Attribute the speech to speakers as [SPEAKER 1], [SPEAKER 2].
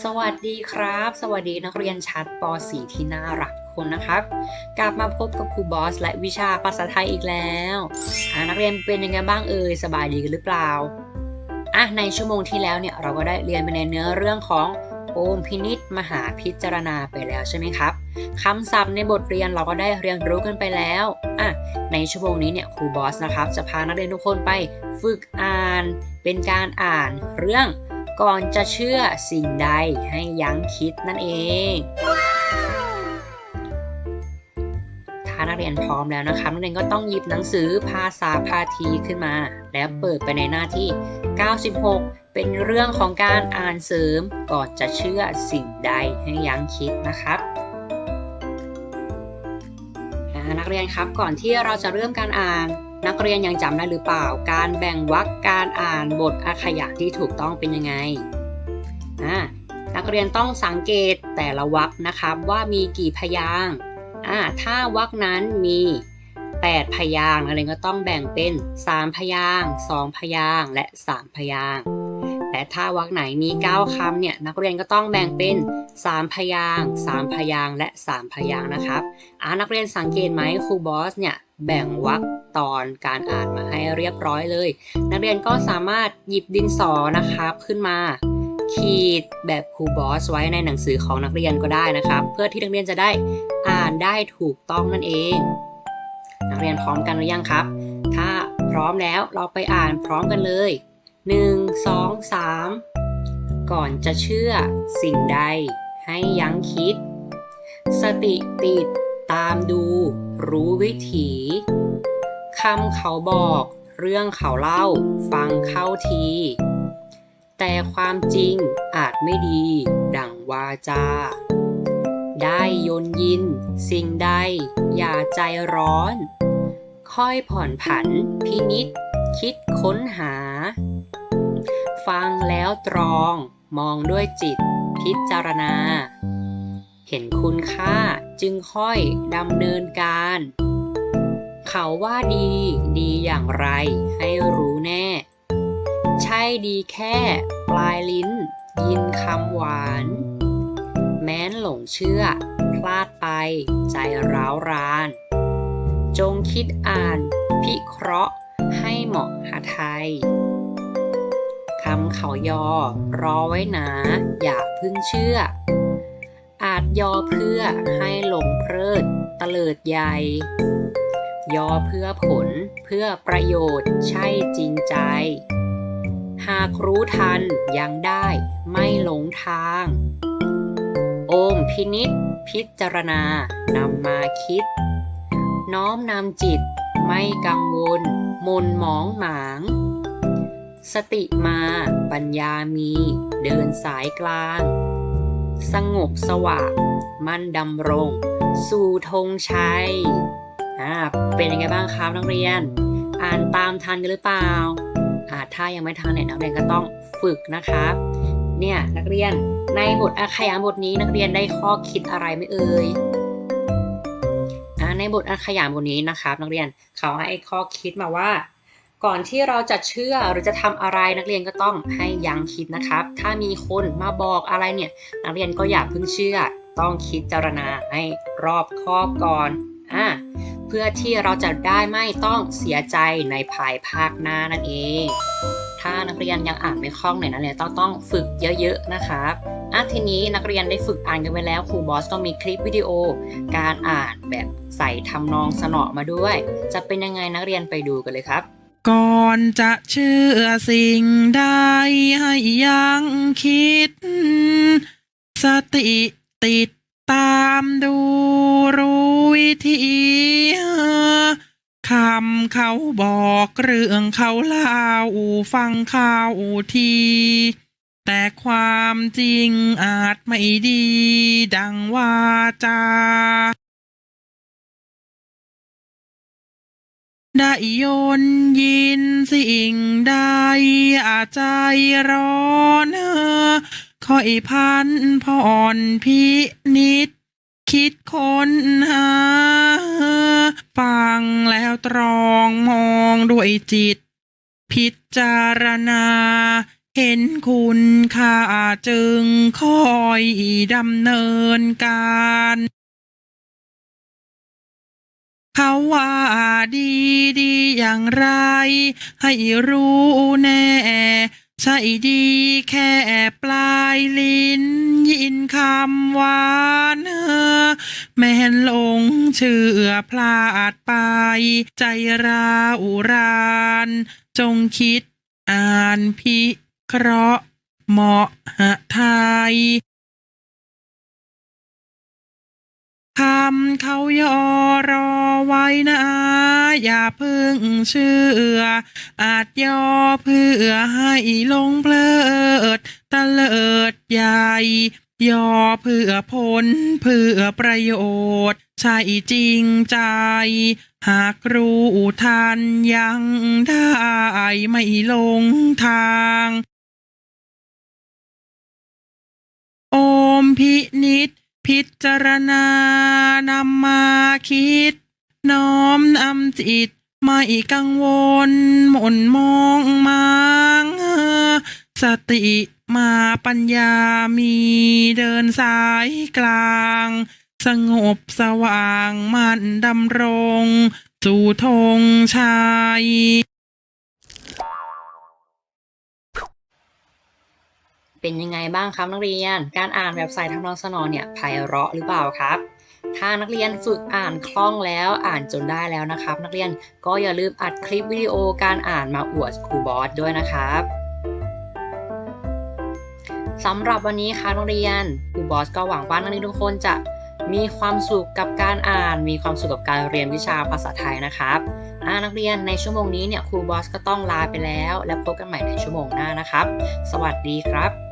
[SPEAKER 1] สวัสดีครับ สวัสดีนักเรียนชั้นป .4 ที่น่ารักทุกคนนะครับ กลับมาพบกับครูบอสและวิชาภาษาไทยอีกแล้วนักเรียนเป็นยังไงบ้างเอ่ยสบายดีกันหรือเปล่าอะในชั่วโมงที่แล้วเนี่ยเราก็ได้เรียนไปในเนื้อเรื่องของโอมพินิษมหาพิจารณาไปแล้วใช่ไหมครับคำศัพท์ในบทเรียนเราก็ได้เรียนรู้กันไปแล้วอะในชั่วโมงนี้เนี่ยครูบอสนะครับ จะพานักเรียนทุกคนไปฝึกอ่าน เป็นการอ่านเรื่อง ก่อนจะเชื่อสิ่งใดให้ยั้งคิดนั่นเอง ถ้านักเรียนพร้อมแล้วนะครับนักเรียนก็ต้องหยิบหนังสือภาษาพาทีขึ้นมา แล้วเปิดไปในหน้าที่ 96 เป็นเรื่องของการอ่านเสริม ก่อนจะเชื่อสิ่งใดให้ยั้งคิดนะครับนักเรียนครับก่อนที่เราจะเริ่มการอ่าน นักเรียนยังจำได้หรือเปล่า การแบ่งวรรคการอ่านบทอาขยะที่ถูกต้องเป็นยังไงอ่านักเรียนต้องสังเกตแต่ละวรรคนะครับว่ามีกี่พยางอ่าถ้าวรรคนั้นมี 8 พยางค์นักเรียนก็ต้องแบ่งเป็น 3 พยาง 2 พยางและ 3 พยาง และถ้าวรรคไหนมี 9คำเนี่ยนักเรียนก็ต้องแบ่งเป็น 3 พยางค์3พยางค์และ 3 พยางค์นะครับอ่านักเรียนสังเกตไหมครูบอสเนี่ยแบ่งวรรคตอนการอ่านมาให้เรียบร้อยเลย นักเรียนก็สามารถหยิบดินสอนะครับขึ้นมาขีดแบบครูบอสไว้ในหนังสือของนักเรียนก็ได้นะครับ เพื่อที่นักเรียนจะได้อ่านได้ถูกต้องนั่นเอง นักเรียนพร้อมกันหรือยังครับ ถ้าพร้อมแล้วเราไปอ่านพร้อมกันเลย 1 2 3 ก่อนจะเชื่อสิ่งใดให้ยั้งคิด สติติดตามดูรู้วิถีคำเขาบอกเรื่องเขาเล่าฟังเข้าที แต่ความจริงอาจไม่ดีดังวาจา ได้ยนยินสิ่งใดอย่าใจร้อน ค่อยผ่อนผันพินิษ คิดค้นหา ฟังแล้วตรอง มองด้วยจิต พิจารณา เห็นคุณค่าจึงค่อยดำเนินการ เขาว่าดีดีอย่างไรให้รู้แน่ ใช่ดีแค่ปลายลิ้น ยินคำหวาน แม้นหลงเชื่อ พลาดไปใจร้าวราน จงคิดอ่าน พิเคราะห์ ให้เหมาะหาไทยคำเขายอ รอไว้หนาอย่าพึ่งเชื่อ อาจยอเพื่อให้หลงเพลิดเตลิดใหญ่ยอเพื่อผลเพื่อประโยชน์ใช่จริงใจ หากรู้ทันยังได้ไม่หลงทาง โอมพินิษพิจารณานำมาคิด น้อมนำจิตไม่กังวล มนหมองหมาง สติมาปัญญามี เดินสายกลาง สงบสว่างมั่นดำรง สู่ธงชัยอ่าเป็นยังไงบ้างครับนักเรียน อ่านตามทันกันหรือเปล่าอ่าถ้ายังไม่ทันเนี่ยนักเรียนก็ต้องฝึกนะครับเนี่ยนักเรียนในบทอาขยานบทนี้นักเรียนได้ข้อคิดอะไรไหมเอ่ย ในบทอาขยานบทนี้นะครับนักเรียนเขาให้ข้อคิดมาว่า ก่อนที่เราจะเชื่อหรือจะทำอะไรนักเรียนก็ต้องให้ยังคิดนะครับ ถ้ามีคนมาบอกอะไรเนี่ย นักเรียนก็อย่าเพิ่งเชื่อ ต้องคิดจารณาให้รอบคอบก่อนอ่าเพื่อที่เราจะได้ไม่ต้องเสียใจในภายภาคหน้านั่นเอง ถ้านักเรียนยังอ่านไม่คล่องเนี่ยนักเรียนต้องต้องฝึกเยอะๆนะครับอะทีนี้นักเรียนได้ฝึกอ่านกันไปแล้วครูบอสก็มีคลิปวิดีโอ การอ่านแบบใส่ทำนองสนอมาด้วย จะเป็นยังไงนักเรียนไปดูกันเลยครับ
[SPEAKER 2] ก่อนจะเชื่อสิ่งใดให้ยังคิด สติติดตามดูรู้วิธีำเขาบอกเรื่องเขาเล่าฟังข่าวที แต่ความจริงอาจไม่ดี ดังว่าจาได้ยนยินสิ่งใดอาจใจร้อนเออคอยพันผ่อนพินิษคิดค้นหา ตรองมองด้วยจิต พิจารณา เห็นคุณค่าจึงคอยดำเนินการเขาว่าดีดีอย่างไร ให้รู้แน่ ใช่ดีแค่ปลายลิ้น ยินคำหวานเฮอแม่นหลงเชื่อพลาดไป ใจราอุราน จงคิดอ่านพิเคราะห์เหมาะหะไทย คำเขาย่อรอไว้นะ อย่าเพิ่งเชื่อ อาจย่อเพื่อให้ลงเพลิดตะเลิดใหญ่ย่อเพื่อผลเพื่อประโยชน์ ใช่จริงใจ หากรู้ทันยังได้ไม่ลงทางโอมพินิษ พิจารณานำมาคิด น้อมนำจิตไม่กังวล หม่นมองมางสติมาปัญญามีเดินสายกลาง สงบสว่างมันดำรง สู่ธงชัย
[SPEAKER 1] เป็นยังไงบ้างครับนักเรียน การอ่านแบบใส่ทำนองสนอเนี่ยไพเราะหรือเปล่าครับ ถ้านักเรียนฝึกอ่านคล่องแล้วอ่านจนได้แล้วนะครับ นักเรียนก็อย่าลืมอัดคลิปวิดีโอการอ่านมาอวดครูบอสด้วยนะครับสำหรับวันนี้ครับนักเรียนครูบอสก็หวังว่านักเรียนทุกคนจะมีความสุขกับการอ่าน มีความสุขกับการเรียนวิชาภาษาไทยนะครับอ่านักเรียนในชั่วโมงนี้เนี่ยครูบอสก็ต้องลาไปแล้ว แล้วพบกันใหม่ในชั่วโมงหน้านะครับ สวัสดีครับ